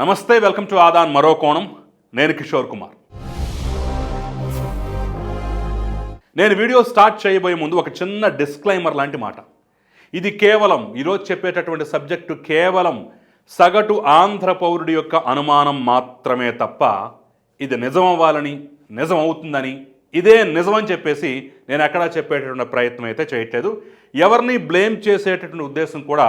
నమస్తే welcome to Aadan మరో కోణం. నేను కిషోర్ కుమార్. నేను వీడియో స్టార్ట్ చేయబోయే ముందు ఒక చిన్న డిస్క్లైమర్ లాంటి మాట. ఇది కేవలం ఈరోజు చెప్పేటటువంటి సబ్జెక్టు కేవలం సగటు ఆంధ్ర పౌరుడి యొక్క అనుమానం మాత్రమే తప్ప ఇది నిజం అవ్వాలని నిజం అవుతుందని ఇదే నిజమని చెప్పేసి నేను ఎక్కడా చెప్పేటటువంటి ప్రయత్నం అయితే చేయట్లేదు. ఎవరిని బ్లేమ్ చేసేటటువంటి ఉద్దేశం కూడా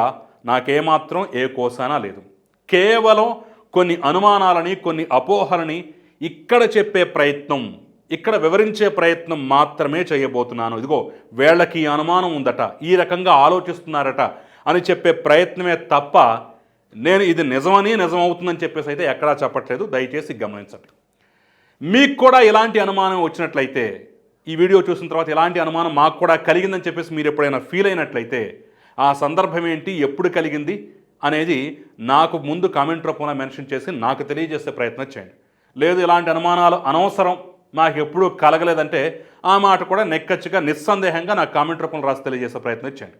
నాకేమాత్రం ఏ కోసానా లేదు. కేవలం కొన్ని అనుమానాలని కొన్ని అపోహలని ఇక్కడ చెప్పే ప్రయత్నం ఇక్కడ వివరించే ప్రయత్నం మాత్రమే చేయబోతున్నాను. ఇదిగో వేళ్ళకి అనుమానం ఉందట ఈ రకంగా ఆలోచిస్తున్నారట అని చెప్పే ప్రయత్నమే తప్ప నేను ఇది నిజమని నిజం అవుతుందని చెప్పేసి అయితే ఎక్కడా చెప్పట్లేదు. దయచేసి గమనించండి. మీకు కూడా ఇలాంటి అనుమానం వచ్చినట్లయితే ఈ వీడియో చూసిన తర్వాత ఇలాంటి అనుమానం మాకు కూడా కలిగిందని చెప్పేసి మీరు ఎప్పుడైనా ఫీల్ అయినట్లయితే ఆ సందర్భం ఏంటి ఎప్పుడు కలిగింది అనేది నాకు ముందు కామెంట్ రూపంలో మెన్షన్ చేసి నాకు తెలియజేసే ప్రయత్నం చేయండి. లేదు ఇలాంటి అనుమానాలు అనవసరం. నాకు ఎప్పుడూ కలగలేదంటే ఆ మాట కూడా నెక్కచ్చిగా నిస్సందేహంగా నాకు కామెంట్ రూపంలో రాసి తెలియజేసే ప్రయత్నం చేయండి.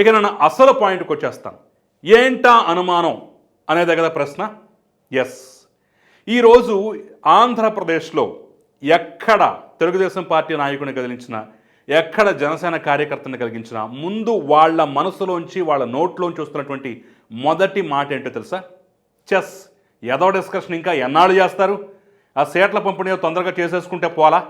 ఇక నేను అసలు పాయింట్కి వచ్చేస్తాను. ఏంటా అనుమానం? అనేది కదా ప్రశ్న? ఎస్ ఈరోజు ఆంధ్రప్రదేశ్లో ఎక్కడ తెలుగుదేశం పార్టీ నాయకుని కదిలించిన ఎక్కడ జనసేన కార్యకర్తని కలిగించినా ముందు వాళ్ళ మనసులోంచి వాళ్ళ నోట్లోంచి వస్తున్నటువంటి మొదటి మాట ఏంటో తెలుసా? చెస్. ఏదో డిస్కషన్ ఇంకా ఎన్నాళ్ళు చేస్తారు? ఆ సీట్ల పంపిణీ తొందరగా చేసేసుకుంటే పోలా?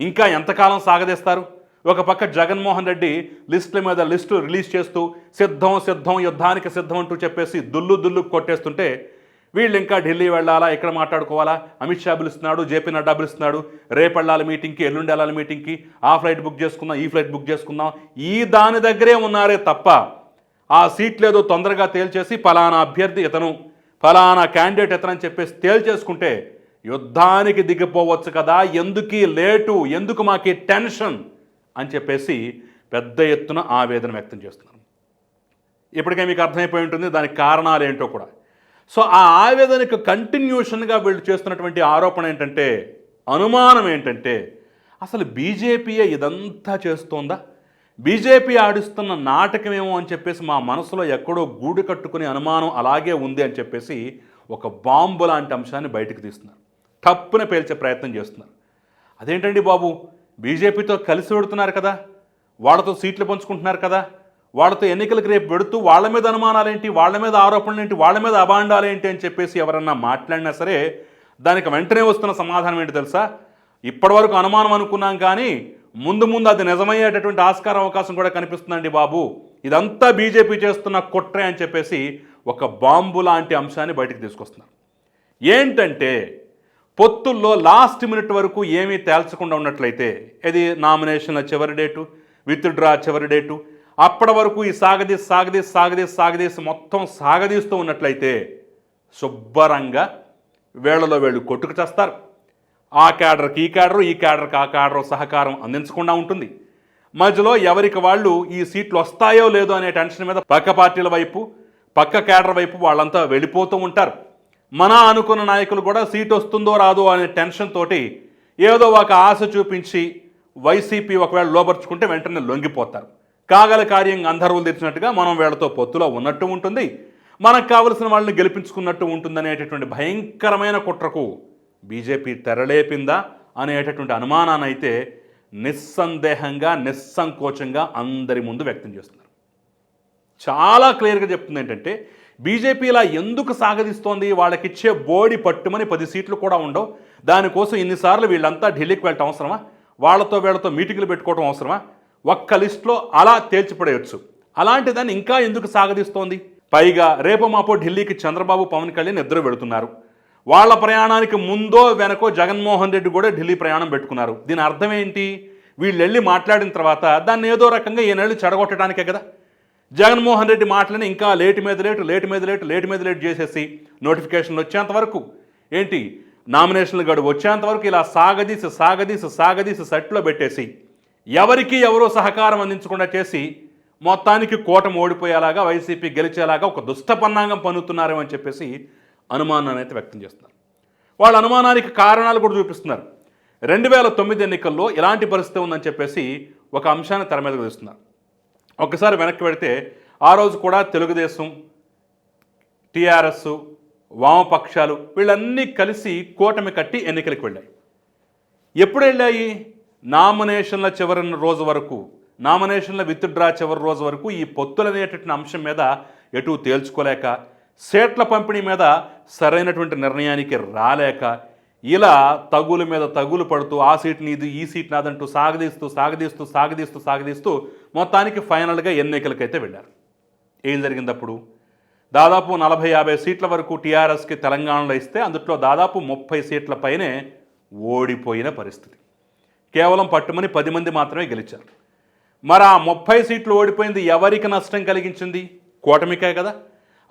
ఇంకా ఎంతకాలం సాగదీస్తారు? ఒక పక్క జగన్మోహన్ రెడ్డి లిస్టుల మీద లిస్టు రిలీజ్ చేస్తూ సిద్ధం సిద్ధం యుద్ధానికి సిద్ధం అంటూ చెప్పేసి దుల్లు దుల్లు కొట్టేస్తుంటే వీళ్ళు ఇంకా ఢిల్లీ వెళ్ళాలా? ఇక్కడ మాట్లాడుకోవాలా? అమిత్ షా పిలుస్తున్నాడు జేపీ నడ్డా పిలుస్తున్నాడు. రేపు వెళ్ళాలి మీటింగ్కి ఎల్లుండి వెళ్ళాలి మీటింగ్కి. ఆ ఫ్లైట్ బుక్ చేసుకుందాం ఈ ఫ్లైట్ బుక్ చేసుకుందాం. ఈ దాని దగ్గరే ఉన్నారే తప్ప ఆ సీట్ ఏదో తొందరగా తేల్చేసి ఫలానా అభ్యర్థి ఇతను ఫలానా క్యాండిడేట్ ఇతనని చెప్పేసి తేల్చేసుకుంటే యుద్ధానికి దిగిపోవచ్చు కదా ఎందుకీ లేటు ఎందుకు మాకి టెన్షన్ అని చెప్పేసి పెద్ద ఎత్తున ఆవేదన వ్యక్తం చేస్తున్నారు. ఇప్పటికే మీకు అర్థమైపోయి ఉంటుంది దానికి కారణాలు ఏంటో కూడా. సో ఆ ఆవేదనకు కంటిన్యూషన్గా వీళ్ళు చేస్తున్నటువంటి ఆరోపణ ఏంటంటే అనుమానం ఏంటంటే అసలు బీజేపీయే ఇదంతా చేస్తోందా? బీజేపీ ఆడిస్తున్న నాటకమేమో అని చెప్పేసి మా మనసులో ఎక్కడో గూడు కట్టుకునే అనుమానం అలాగే ఉంది అని చెప్పేసి ఒక బాంబు లాంటి అంశాన్ని బయటకు తీస్తున్నారు. తప్పున పేల్చే ప్రయత్నం చేస్తున్నారు. అదేంటండి బాబు? బీజేపీతో కలిసి పెడుతున్నారు కదా? వాళ్ళతో సీట్లు పంచుకుంటున్నారు కదా? వాళ్ళతో ఎన్నికలకు రేపు పెడుతూ వాళ్ళ మీద అనుమానాలేంటి? వాళ్ళ మీద ఆరోపణలు ఏంటి వాళ్ళ మీద అభాండాలేంటి అని చెప్పేసి ఎవరన్నా మాట్లాడినా సరే దానికి వెంటనే వస్తున్న సమాధానం ఏంటి తెలుసా? ఇప్పటివరకు అనుమానం అనుకున్నాం కానీ ముందు ముందు అది నిజమయ్యేటటువంటి ఆస్కార అవకాశం కూడా కనిపిస్తుందండి బాబు. ఇదంతా బీజేపీ చేస్తున్న కుట్రే అని చెప్పేసి ఒక బాంబు లాంటి అంశాన్ని బయటకు తీసుకొస్తున్నారు. ఏంటంటే పొత్తుల్లో లాస్ట్ మినిట్ వరకు ఏమీ తేల్చకుండా ఉన్నట్లయితే ఇది నామినేషన్ల చివరి డేటు విత్డ్రా చివరి డేటు అప్పటి వరకు ఈ సాగదీసి సాగదీసి సాగదీసి సాగదీసి మొత్తం సాగదీస్తూ ఉన్నట్లయితే శుభ్రంగా వేళలో వేళ్ళు కొట్టుకు చేస్తారు. ఆ క్యాడర్కి ఈ క్యాడరు ఈ క్యాడర్కి ఆ క్యాడర్ సహకారం అందించకుండా ఉంటుంది. మధ్యలో ఎవరికి వాళ్ళు ఈ సీట్లు వస్తాయో లేదో అనే టెన్షన్ మీద పక్క పార్టీల వైపు పక్క క్యాడర్ వైపు వాళ్ళంతా వెళ్ళిపోతూ ఉంటారు. మన అనుకున్న నాయకులు కూడా సీట్ వస్తుందో రాదో అనే టెన్షన్ తోటి ఏదో ఒక ఆశ చూపించి వైసీపీ ఒకవేళ లోపరుచుకుంటే వెంటనే లొంగిపోతారు. కాగల కార్యం గంధర్వులు తెచ్చినట్టుగా మనం వీళ్ళతో పొత్తులో ఉన్నట్టు ఉంటుంది. మనకు కావలసిన వాళ్ళని గెలిపించుకున్నట్టు ఉంటుందనేటటువంటి భయంకరమైన కుట్రకు బీజేపీ తెరలేపిందా అనేటటువంటి అనుమానాన్ని అయితే నిస్సందేహంగా నిస్సంకోచంగా అందరి ముందు వ్యక్తం చేస్తున్నారు. చాలా క్లియర్గా చెప్తుంది ఏంటంటే బీజేపీ ఇలా ఎందుకు సాగదీస్తోంది? వాళ్ళకిచ్చే బోడి పట్టుమని పది సీట్లు కూడా ఉండవు. దానికోసం ఇన్నిసార్లు వీళ్ళంతా ఢిల్లీకి వెళ్ళటం అవసరమా? వాళ్ళతో వీళ్ళతో మీటింగ్లు పెట్టుకోవడం అవసరమా? ఒక్క లిస్టులో అలా తేల్చిపడేయచ్చు. అలాంటి దాన్ని ఇంకా ఎందుకు సాగదీస్తోంది? పైగా రేపు మాపో ఢిల్లీకి చంద్రబాబు పవన్ కళ్యాణ్ ఇద్దరు వెళుతున్నారు. వాళ్ళ ప్రయాణానికి ముందో వెనకో జగన్మోహన్ రెడ్డి కూడా ఢిల్లీ ప్రయాణం పెట్టుకున్నారు. దీని అర్థం ఏంటి వీళ్ళు వెళ్ళి మాట్లాడిన తర్వాత దాన్ని ఏదో రకంగా ఈ నెలలు చెడగొట్టడానికే కదా. జగన్మోహన్ రెడ్డి మాటలని ఇంకా లేటు మీద లేటు లేటు మీద లేటు లేటు మీద లేటు చేసేసి నోటిఫికేషన్లు వచ్చేంత వరకు. ఏంటి? నామినేషన్లు గడువు వచ్చేంత వరకు ఇలా సాగదీసి సాగదీసి సాగదీసి సెట్లో పెట్టేసి ఎవరికి ఎవరో సహకారం అందించకుండా చేసి మొత్తానికి కూటమి ఓడిపోయేలాగా వైసీపీ గెలిచేలాగా ఒక దుష్టపన్నాంగం పన్నుతున్నారేమో చెప్పేసి అనుమానాన్ని అయితే వ్యక్తం చేస్తున్నారు. వాళ్ళ అనుమానానికి కారణాలు కూడా చూపిస్తున్నారు. రెండు వేల తొమ్మిది ఎన్నికల్లో ఇలాంటి పరిస్థితి ఉందని చెప్పేసి ఒక అంశాన్ని తెర మీదకు తీస్తున్నారు ఒకసారి వెనక్కి పెడితే ఆ రోజు కూడా తెలుగుదేశం టీఆర్ఎస్ వామపక్షాలు వీళ్ళన్నీ కలిసి కూటమి కట్టి ఎన్నికలకు వెళ్ళాయి. ఎప్పుడు వెళ్ళాయి? నామినేషన్ల చివరి రోజు వరకు నామినేషన్ల విత్డ్రా చివరి రోజు వరకు ఈ పొత్తులు అనేటటువంటి అంశం మీద ఎటు తేల్చుకోలేక సీట్ల పంపిణీ మీద సరైనటువంటి నిర్ణయానికి రాలేక ఇలా తగులు మీద తగులు పడుతూ ఆ సీట్ నీది ఈ సీట్ నాదంటూ సాగదీస్తూ సాగదీస్తూ సాగదీస్తూ సాగదీస్తూ మొత్తానికి ఫైనల్గా ఎన్నికలకైతే వెళ్ళారు. ఏం జరిగిందప్పుడు? దాదాపు నలభై యాభై సీట్ల వరకు టీఆర్ఎస్కి తెలంగాణలో ఇస్తే అందులో దాదాపు ముప్పై సీట్ల పైనే ఓడిపోయిన పరిస్థితి. కేవలం పట్టుమని పది మంది మాత్రమే గెలిచారు. మరి ఆ ముప్పై సీట్లు ఓడిపోయింది ఎవరికి నష్టం కలిగించింది? కూటమికే కదా.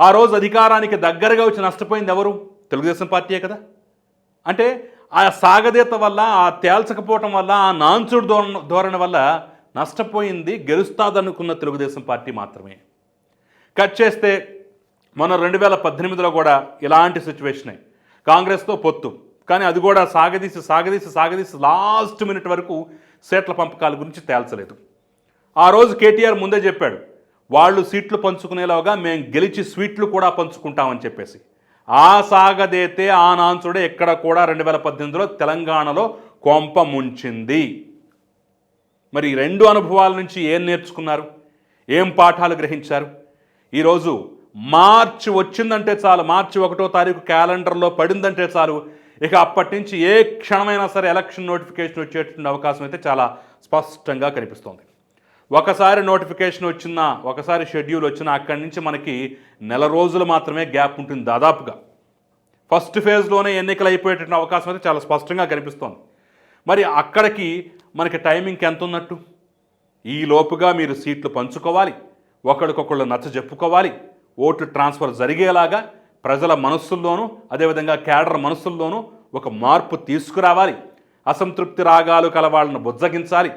ఆ రోజు అధికారానికి దగ్గరగా వచ్చి నష్టపోయింది ఎవరు? తెలుగుదేశం పార్టీయే కదా. అంటే ఆ సాగదీత వల్ల ఆ తేల్చకపోవటం వల్ల ఆ నాంచుడు ధోరణ ధోరణి వల్ల నష్టపోయింది గెలుస్తాదనుకున్న తెలుగుదేశం పార్టీ మాత్రమే. కట్ చేస్తే మన రెండు వేల పద్దెనిమిదిలో కూడా ఇలాంటి సిచ్యువేషనే. కాంగ్రెస్తో పొత్తు. కానీ అది కూడా సాగదీసి సాగదీసి సాగదీసి లాస్ట్ మినిట్ వరకు సీట్ల పంపకాల గురించి తేల్చలేదు. ఆ రోజు కేటీఆర్ ముందే చెప్పాడు వాళ్ళు సీట్లు పంచుకునేలాగా మేము గెలిచి స్వీట్లు కూడా పంచుకుంటామని చెప్పేసి. ఆ సాగదైతే ఆ నాన్సుడే ఎక్కడ కూడా రెండు వేల పద్దెనిమిదిలో తెలంగాణలో కొంప ముంచింది. మరి రెండు అనుభవాల నుంచి ఏం నేర్చుకున్నారు? ఏం పాఠాలు గ్రహించారు? ఈరోజు మార్చి వచ్చిందంటే చాలు. మార్చి ఒకటో తారీఖు క్యాలెండర్లో పడిందంటే చాలు. ఇక అప్పటి నుంచి ఏ క్షణమైనా సరే ఎలక్షన్ నోటిఫికేషన్ వచ్చేటువంటి అవకాశం అయితే చాలా స్పష్టంగా కనిపిస్తోంది. ఒకసారి నోటిఫికేషన్ వచ్చినా ఒకసారి షెడ్యూల్ వచ్చినా అక్కడి నుంచి మనకి నెల రోజులు మాత్రమే గ్యాప్ ఉంటుంది దాదాపుగా. ఫస్ట్ ఫేజ్లోనే ఎన్నికలు అయిపోయేటటువంటి అవకాశం అయితే చాలా స్పష్టంగా కనిపిస్తోంది. మరి అక్కడికి మనకి టైమింగ్ ఎంత ఉన్నట్టు? ఈ లోపుగా మీరు సీట్లు పంచుకోవాలి ఒకరికొకళ్ళు నచ్చ చెప్పుకోవాలి ఓటు ట్రాన్స్ఫర్ జరిగేలాగా ప్రజల మనస్సుల్లోనూ అదేవిధంగా క్యాడర్ మనస్సుల్లోనూ ఒక మార్పు తీసుకురావాలి అసంతృప్తి రాగాలు కల వాళ్ళను బుజ్జగించాలి.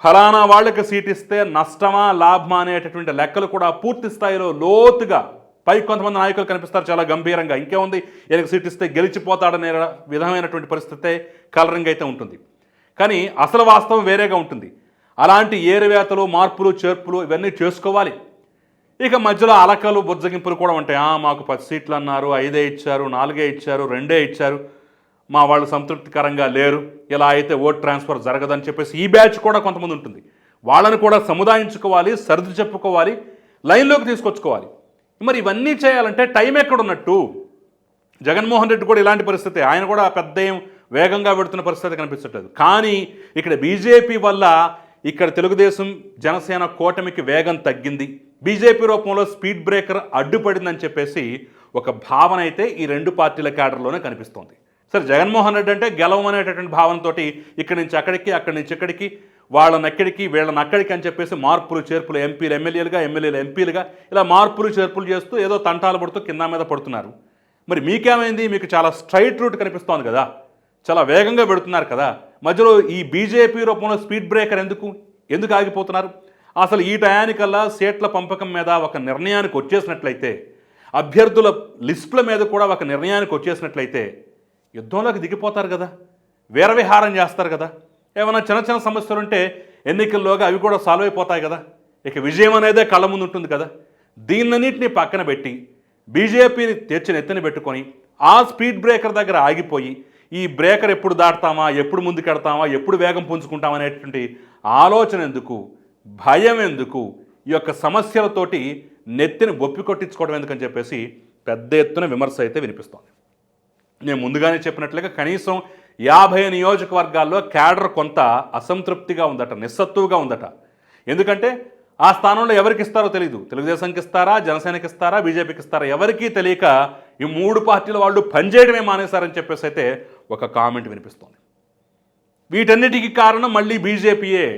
ఫలానా వాళ్ళకి సీట్ ఇస్తే నష్టమా లాభమా అనేటటువంటి లెక్కలు కూడా పూర్తి స్థాయిలో లోతుగా పై కొంతమంది నాయకులు కనిపిస్తారు చాలా గంభీరంగా. ఇంకేముంది? ఈయనకు సీట్ ఇస్తే గెలిచిపోతాడనే విధమైనటువంటి పరిస్థితే కలరింగ్ అయితే ఉంటుంది. కానీ అసలు వాస్తవం వేరేగా ఉంటుంది. అలాంటి ఏరువేతలు మార్పులు చేర్పులు ఇవన్నీ చేసుకోవాలి. ఇక మధ్యలో అలకలు బుజ్జగింపులు కూడా ఉంటాయి. "ఆ, మాకు పది సీట్లు అన్నారు ఐదే ఇచ్చారు నాలుగే ఇచ్చారు రెండే ఇచ్చారు. మా వాళ్ళు సంతృప్తికరంగా లేరు. ఇలా అయితే ఓట్ ట్రాన్స్ఫర్ జరగదని చెప్పేసి ఈ బ్యాచ్ కూడా కొంతమంది ఉంటుంది. వాళ్ళని కూడా సముదాయించుకోవాలి సర్ది చెప్పుకోవాలి లైన్లోకి తీసుకొచ్చుకోవాలి. మరి ఇవన్నీ చేయాలంటే టైం ఎక్కడున్నట్టు? జగన్మోహన్ రెడ్డి కూడా ఇలాంటి పరిస్థితి ఆయన కూడా పెద్ద ఏం వేగంగా పెడుతున్న పరిస్థితి కనిపించట్లేదు కానీ ఇక్కడ బీజేపీ వల్ల ఇక్కడ తెలుగుదేశం జనసేన కూటమికి వేగం తగ్గింది. బీజేపీ రూపంలో స్పీడ్ బ్రేకర్ అడ్డుపడిందని చెప్పేసి ఒక భావన అయితే ఈ రెండు పార్టీల క్యాడర్లోనే కనిపిస్తోంది. సరే జగన్మోహన్ రెడ్డి అంటే గెలవం అనేటటువంటి ఇక్కడి నుంచి అక్కడికి అక్కడి నుంచి ఇక్కడికి వాళ్ళని అక్కడికి వీళ్ళని అక్కడికి అని చెప్పేసి మార్పులు చేర్పులు ఎంపీలు ఎమ్మెల్యేలుగా ఎమ్మెల్యేలు ఎంపీలుగా ఇలా మార్పులు చేర్పులు చేస్తూ ఏదో తంటాలు పడుతూ కింద మీద పడుతున్నారు. మరి మీకేమైంది? మీకు చాలా స్ట్రైట్ రూట్ కనిపిస్తోంది కదా. చాలా వేగంగా పెడుతున్నారు కదా. మధ్యలో ఈ బీజేపీ రూపంలో స్పీడ్ బ్రేకర్ ఎందుకు? ఎందుకు ఆగిపోతున్నారు? అసలు ఈ టయానికల్లా సీట్ల పంపకం మీద ఒక నిర్ణయానికి వచ్చేసినట్లయితే అభ్యర్థుల లిస్టుల మీద కూడా ఒక నిర్ణయానికి వచ్చేసినట్లయితే యుద్ధంలోకి దిగిపోతారు కదా. వీరవిహారం చేస్తారు కదా. ఏమైనా చిన్న చిన్న సమస్యలు ఉంటే ఎన్నికల్లోగా అవి కూడా సాల్వ్ అయిపోతాయి కదా. ఇక విజయం అనేదే కళ్ళ ముందు ఉంటుంది కదా. దీన్నన్నింటినీ పక్కన పెట్టి బీజేపీని తెచ్చిన ఎత్తున పెట్టుకొని ఆ స్పీడ్ బ్రేకర్ దగ్గర ఆగిపోయి ఈ బ్రేకర్ ఎప్పుడు దాటుతామా ఎప్పుడు ముందుకెడతామా ఎప్పుడు వేగం పుంజుకుంటామా అనేటువంటి ఆలోచన ఎందుకు భయం ఎందుకు ఈ యొక్క సమస్యలతోటి నెత్తిని బొప్పి కొట్టించుకోవడం ఎందుకని చెప్పేసి పెద్ద ఎత్తున విమర్శ అయితే వినిపిస్తోంది. నేను ముందుగానే చెప్పినట్లుగా కనీసం యాభై నియోజకవర్గాల్లో క్యాడర్ కొంత అసంతృప్తిగా ఉందట నిస్సత్తువుగా ఉందట. ఎందుకంటే ఆ స్థానంలో ఎవరికి ఇస్తారో తెలియదు తెలుగుదేశంకి ఇస్తారా జనసేనకి ఇస్తారా బీజేపీకి ఇస్తారా ఎవరికీ తెలియక ఈ మూడు పార్టీల వాళ్ళు పనిచేయడమే మానేశారని చెప్పేసి అయితే ఒక కామెంట్ వినిపిస్తోంది. వీటన్నిటికీ కారణం మళ్ళీ బీజేపీయే.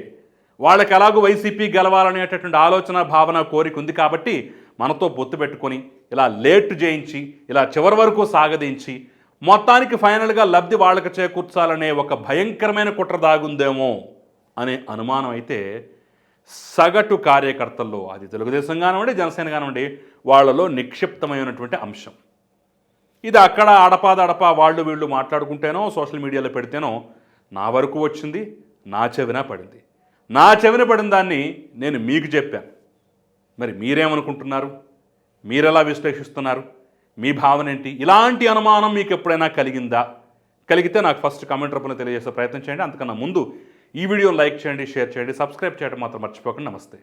వాళ్ళకి ఎలాగో వైసీపీ గెలవాలనేటటువంటి ఆలోచన భావన కోరిక ఉంది కాబట్టి మనతో పొత్తు పెట్టుకొని ఇలా లేట్ చేయించి ఇలా చివరి వరకు సాగదించి మొత్తానికి ఫైనల్గా లబ్ధి వాళ్ళకి చేకూర్చాలనే ఒక భయంకరమైన కుట్ర దాగుందేమో అనే అనుమానం అయితే సగటు కార్యకర్తల్లో అది తెలుగుదేశం కానివ్వండి జనసేన కానివ్వండి వాళ్ళలో నిక్షిప్తమైనటువంటి అంశం. ఇది అక్కడ అడపాదడపా వాళ్ళు వీళ్ళు మాట్లాడుకుంటేనో సోషల్ మీడియాలో పెడితేనో నా వరకు వచ్చింది నా చెవిన పడింది. నా చెవిన పడిన దాన్ని నేను మీకు చెప్పాను. మరి మీరేమనుకుంటున్నారు? మీరెలా విశ్లేషిస్తున్నారు? మీ భావన ఏంటి? ఇలాంటి అనుమానం మీకు ఎప్పుడైనా కలిగిందా? కలిగితే నాకు ఫస్ట్ కామెంట్ రూపంలో తెలియజేసే ప్రయత్నం చేయండి. అంతకన్నా ముందు ఈ వీడియో లైక్ చేయండి షేర్ చేయండి సబ్స్క్రైబ్ చేయడం మాత్రం మర్చిపోకండి. నమస్తే.